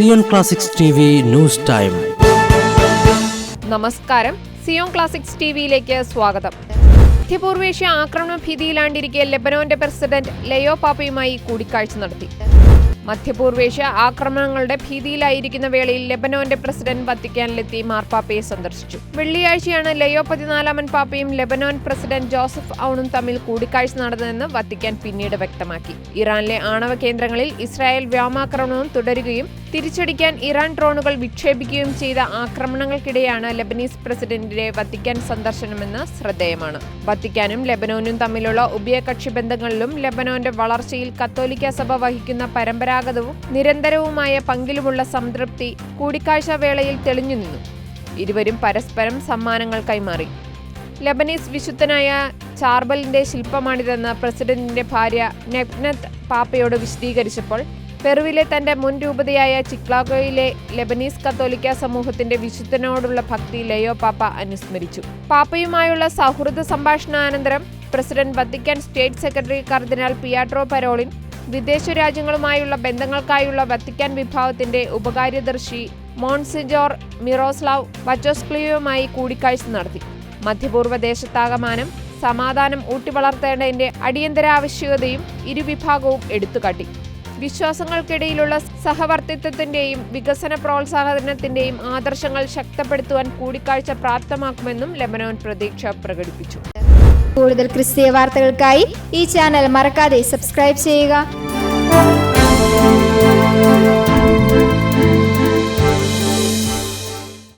Zion classics T V news time. നമസ്കാരം. Zion classics ടിവിയിലേക്ക് സ്വാഗതം. മധ്യപൂർവേഷ്യ ആക്രമണ ഭീതിയിലാണ്ടിരിക്കെ ലെബനോന്റെ പ്രസിഡന്റ് ലയോ പാപ്പയുമായി കൂടിക്കാഴ്ച നടത്തി. മധ്യപൂർവേഷ്യ ആക്രമണങ്ങളുടെ ഭീതിയിലായിരിക്കുന്ന വേളയിൽ ലെബനോന്റെ പ്രസിഡന്റ് വത്തിക്കാനിലെത്തി മാർപ്പാപ്പയെ സന്ദർശിച്ചു. വെള്ളിയാഴ്ചയാണ് ലയോ പതിനാലാമൻ പാപ്പയും ലെബനോൻ പ്രസിഡന്റ് ജോസഫ് ഔണും തമ്മിൽ കൂടിക്കാഴ്ച നടന്നതെന്ന് വത്തിക്കാൻ പിന്നീട് വ്യക്തമാക്കി. ഇറാനിലെ ആണവ കേന്ദ്രങ്ങളിൽ ഇസ്രായേൽ വ്യോമാക്രമണവും തുടരുകയും തിരിച്ചടിക്കാൻ ഇറാൻ ഡ്രോണുകൾ വിക്ഷേപിക്കുകയും ചെയ്ത ആക്രമണങ്ങൾക്കിടെയാണ് ലെബനീസ് പ്രസിഡന്റിന്റെ വത്തിക്കാൻ സന്ദർശനമെന്ന് ശ്രദ്ധേയമാണ്. വത്തിക്കാനും ലെബനോനും തമ്മിലുള്ള ഉഭയകക്ഷി ബന്ധങ്ങളിലും ലെബനോന്റെ വളർച്ചയിൽ കത്തോലിക്ക സഭ വഹിക്കുന്ന പരമ്പരാഗതവും നിരന്തരവുമായ പങ്കിലുമുള്ള സംതൃപ്തി കൂടിക്കാഴ്ച വേളയിൽ തെളിഞ്ഞു നിന്നു ഇരുവരും പരസ്പരം സമ്മാനങ്ങൾ കൈമാറി. ലബനീസ് വിശുദ്ധനായ ചാർബലിന്റെ ശില്പമാണിതെന്ന് പ്രസിഡന്റിന്റെ ഭാര്യ നെഗ്നത്ത് പാപ്പയോട് വിശദീകരിച്ചപ്പോൾ പെറുവിലെ തന്റെ മുൻ രൂപതയായ ചിക്ലാഗോയിലെ ലെബനീസ് കത്തോലിക്ക സമൂഹത്തിന്റെ വിശുദ്ധനോടുള്ള ഭക്തി ലയോ പാപ്പ അനുസ്മരിച്ചു. പാപ്പയുമായുള്ള സൗഹൃദ സംഭാഷണാനന്തരം പ്രസിഡന്റ് വത്തിക്കാൻ സ്റ്റേറ്റ് സെക്രട്ടറി കർദിനാൾ പിയാട്രോ പരോളിൻ വിദേശ രാജ്യങ്ങളുമായുള്ള ബന്ധങ്ങൾക്കായുള്ള വത്തിക്കാൻ വിഭാഗത്തിന്റെ ഉപകാര്യദർശി മോൺസിജോർ മിറോസ്ലാവ് വച്ചോസ്ക്ലിയുമായി കൂടിക്കാഴ്ച നടത്തി. മധ്യപൂർവ ദേശത്താകമാനം സമാധാനം ഊട്ടിവളർത്തേണ്ടതിന്റെ അടിയന്തര ആവശ്യകതയും ഇരുവിഭാഗവും എടുത്തുകാട്ടി. വിശ്വാസങ്ങൾക്കിടയിലുള്ള സഹവർത്തിത്വത്തിന്റെയും വികസന പ്രോത്സാഹനത്തിന്റെയും ആദർശങ്ങൾ ശക്തപ്പെടുത്തുവാൻ കൂടിക്കാഴ്ച പ്രാപ്തമാക്കുമെന്നും ലെബനോൻ പ്രതീക്ഷ പ്രകടിപ്പിച്ചു. കൂടുതൽ ക്രിസ്തീയ വാർത്തകൾക്കായി ഈ ചാനൽ മറക്കാതെ സബ്സ്ക്രൈബ് ചെയ്യുക. thank you.